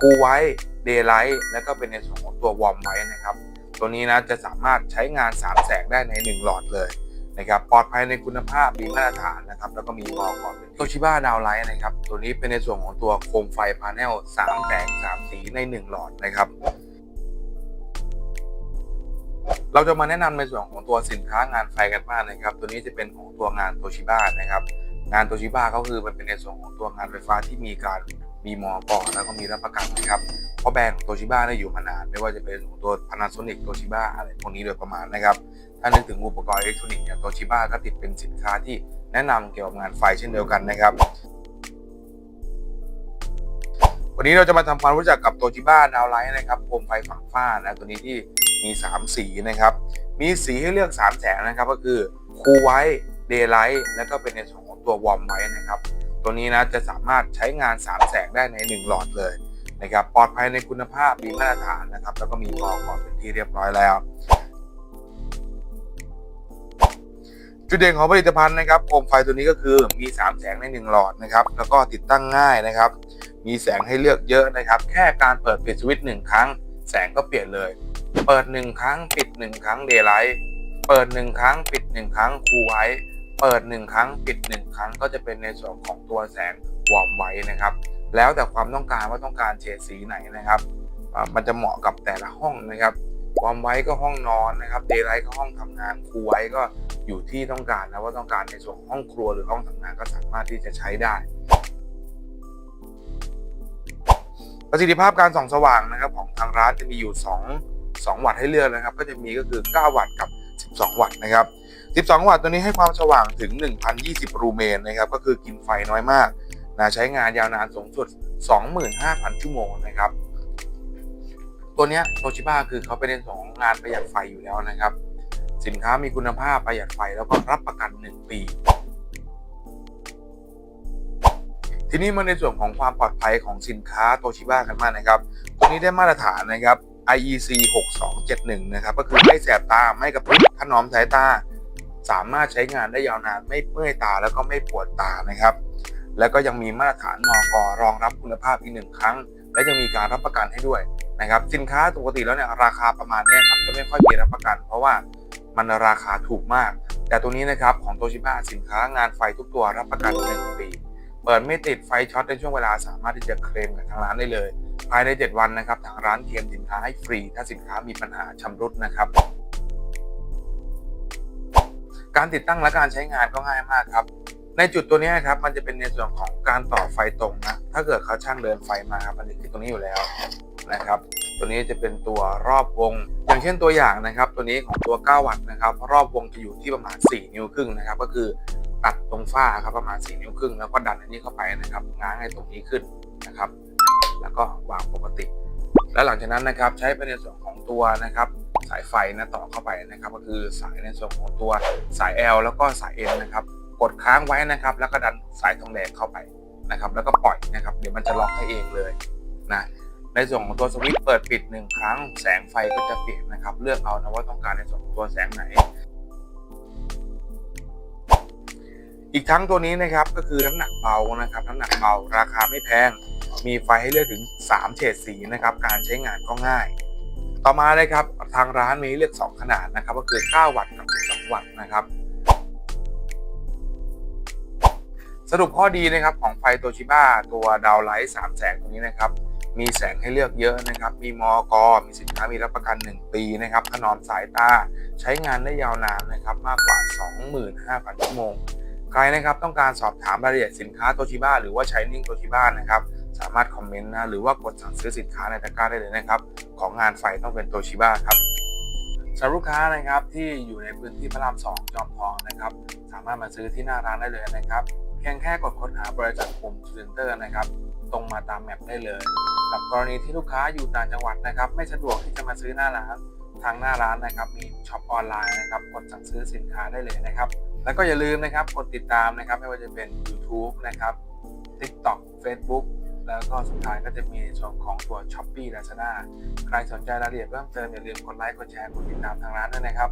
คูไว้เดย์ไลท์แล้วก็เป็นในส่วนของตัววอร์มไว้นะครับ ตัวนี้นะจะสามารถใช้งาน 3 แสงได้ใน 1 หลอดเลยนะครับปลอดภัยในคุณภาพมีมาตรฐานนะครับแล้วก็มีวอลก่อนโตชิบ้าดาวไลท์นะครับตัวนี้เป็นในส่วนของตัวโคมไฟพาร์เนล3แสง3สีใน 1 หลอดนะครับเราจะมาแนะนำในส่วนของตัวสินค้างานไฟกันบ้างนะครับ ตัวนี้จะเป็นของตัวงานโตชิบ้านะครับ งานโตชิบ้าก็คือมันเป็นในส่วนของตัวงานไฟฟ้าที่มีการ มีมอก่อนแล้วก็มีรับประกันนะครับเพราะแบรนด์ของโตชิบ้าได้อยู่มานาน ไม่ว่าจะเป็นของตัว Panasonic โตชิบ้าอะไรพวกนี้โดยประมาณนะครับ ถ้านึกถึงอุปกรณ์อิเล็กทรอนิกส์เนี่ยโตชิบ้าก็ติดเป็นสินค้าที่แนะนำเกี่ยวกับงานไฟเช่นเดียวกันนะครับ วันนี้เราจะมาทำความรู้จักกับโตชิบ้าดาวไลท์นะครับโคมไฟฝังฝ้านะตัวนี้ที่มี 3 สีนะครับ มีสีให้เลือก 3 แสงนะครับก็คือคูไว้เดย์ไลท์แล้วก็เป็นในส่วนของตัววอร์มไว้นะครับ ตัวนี้นะจะสามารถใช้งาน 3 แสงได้ใน 1 หลอดเลยนะครับปลอดภัยในคุณภาพมีมาตรฐานนะครับ แล้วก็มีวอลก่อนเป็นที่เรียบร้อยแล้ว จุดเด่นของผลิตภัณฑ์นะครับโคมไฟตัวนี้ก็คือมี 3 แสงใน 1 หลอดนะครับ แล้วก็ติดตั้งง่ายนะครับ มีแสงให้เลือกเยอะนะครับ แค่การเปิดปิดสวิตช์หนึ่งครั้ง แสงก็เปลี่ยนเลย เปิด 1 ครั้ง ปิด 1 ครั้งเดย์ไลท์เปิด 1 ครั้ง ปิด 1 ครั้งคูลไว เปิด 1 ครั้งปิด 1 ครั้งก็จะเป็นในส่วนของตัวแสงวอร์มไว้นะครับ แล้วแต่ความต้องการว่าต้องการเฉดสีไหนนะครับ มันจะเหมาะกับแต่ละห้องนะครับวอร์มไว้ก็ห้องนอนนะครับเดย์ไลท์ก็ห้องทำงานคูลไว้ก็อยู่ที่ต้องการนะว่าต้องการในส่วนห้องครัวหรือห้องทำงานก็สามารถที่จะใช้ได้ประสิทธิภาพการส่องสว่างนะครับของทางร้านจะมีอยู่ 2 2 วัตต์ให้เลือกนะครับ ก็จะมีก็คือ 9 วัตต์กับ 12 วัตต์นะครับ 12 วัตต์ตัวนี้ให้ความสว่างถึง 1,020 รูเมนนะครับ ก็คือกินไฟน้อยมากนะใช้งานยาวนานสูงสุด 25,000 ชั่วโมงนะครับ ตัวนี้โตชิบ้าคือเขาเป็นในส่วนของงานประหยัดไฟอยู่แล้วนะครับ สินค้ามีคุณภาพประหยัดไฟแล้วก็รับประกัน 1 ปี ทีนี้มาในส่วนของความปลอดภัยของสินค้าโตชิบ้ากันมากนะครับ ตัวนี้ได้มาตรฐานนะครับ IEC 6271 นะครับ ก็คือไม่แสบตา ไม่กระพริบถนอมสายตา สามารถใช้งานได้ยาวนาน ไม่เมื่อยตาแล้วก็ไม่ปวดตานะครับ แล้วก็ยังมีมาตรฐานมกรองรับคุณภาพอีกหนึ่งครั้ง และยังมีการรับประกันให้ด้วยนะครับ สินค้าปกติแล้วเนี่ยราคาประมาณนี้ครับจะไม่ค่อยมีรับประกัน เพราะว่ามันราคาถูกมาก แต่ตัวนี้นะครับของโตชิบ้าสินค้างานไฟทุกตัวรับประกัน1ปี เปิดไม่ติดไฟช็อตในช่วงเวลาสามารถที่จะเคลมกับทางร้านได้เลย ภายใน 7 วันนะครับทางร้านเคลมสินค้าให้ฟรี ถ้าสินค้ามีปัญหาชำรุดนะครับ การติดตั้งและการใช้งานก็ง่ายมากครับในจุดตัวนี้ครับมันจะเป็นในส่วนของการต่อไฟตรงนะถ้าเกิดเขาช่างเดินไฟมาครับมันจะคือตรงนี้อยู่แล้วนะครับ ตัวนี้จะเป็นตัวรอบวง อย่างเช่นตัวอย่างนะครับ ตัวนี้ของตัว 9 วัตต์นะครับ รอบวงจะอยู่ที่ประมาณ 4 นิ้วครึ่งนะครับ ก็คือตัดตรงฝ้าครับประมาณ 4 นิ้วครึ่งแล้วก็ดันอันนี้เข้าไปนะครับง้างให้ตรงนี้ขึ้นนะครับ แล้วก็วางปกติ แล้วหลังจากนั้นนะครับใช้ไปในส่วนของตัวนะครับสายไฟนะต่อเข้าไปนะครับก็คือสายในส่วนของตัวสาย L แล้วก็สาย N นะครับกดค้างไว้นะครับ แล้วก็ดันสายทองแดงเข้าไปนะครับ แล้วก็ปล่อยนะครับ เดี๋ยวมันจะล็อกให้เองเลยนะในส่วนของตัวสวิตช์เปิดปิดหนึ่งครั้ง แสงไฟก็จะเปลี่ยนนะครับ เลือกเอานะว่าต้องการในส่วนของตัวแสงไหน อีกทั้งตัวนี้นะครับก็คือน้ำหนักเบานะครับ น้ำหนักเบาราคาไม่แพง มีไฟให้เลือกถึง 3 เฉดสีนะครับ การใช้งานก็ง่าย ต่อมาเลยครับ ทางร้านมีเลือก 2 ขนาดนะครับ ก็คือ 9 วัตต์กับ 12 วัตต์นะครับ สรุปข้อดีนะครับของไฟโตชิบ้าตัวดาวไลท์3แสงตรงนี้นะครับ มีแสงให้เลือกเยอะนะครับ มีมอกมีสินค้ามีรับประกัน 1 ปีนะครับถนอมสายตา ใช้งานได้ยาวนานนะครับ มากกว่า 25,000ชั่วโมงใครนะครับต้องการสอบถามรายละเอียดสินค้าโตชิบ้าหรือว่าใช้นิ่งโตชิบ้านะครับ สามารถคอมเมนต์นะหรือว่ากดสั่งซื้อสินค้าในตะกร้าได้เลยนะครับ ของงานไฟต้องเป็นโตชิบ้าครับสำหรับลูกค้านะครับที่อยู่ในพื้นที่พระรามสองจอมทองนะครับสามารถมาซื้อที่หน้าร้านได้เลยนะครับเพียงแค่กดค้นหาบริษัทปุ่มเซ็นเตอร์นะครับ ตรงมาตามแมปได้เลย กับกรณีที่ลูกค้าอยู่ต่างจังหวัดนะครับ ไม่สะดวกที่จะมาซื้อหน้าร้านทางหน้าร้านนะครับ มีช็อปออนไลน์นะครับกดสั่งซื้อสินค้าได้เลยนะครับ แล้วก็อย่าลืมนะครับกดติดตามนะครับไม่ว่าจะเป็น YouTube นะครับ TikTok Facebook แล้วก็สุดท้ายก็จะมีส่วนของตัว s h อ p e e Lazada ใครสนใจรายละเอียดเพิ่มเติมอย่าลืมกดไลค์กดแชร์กดติดตามทางร้านด้วยนะครับ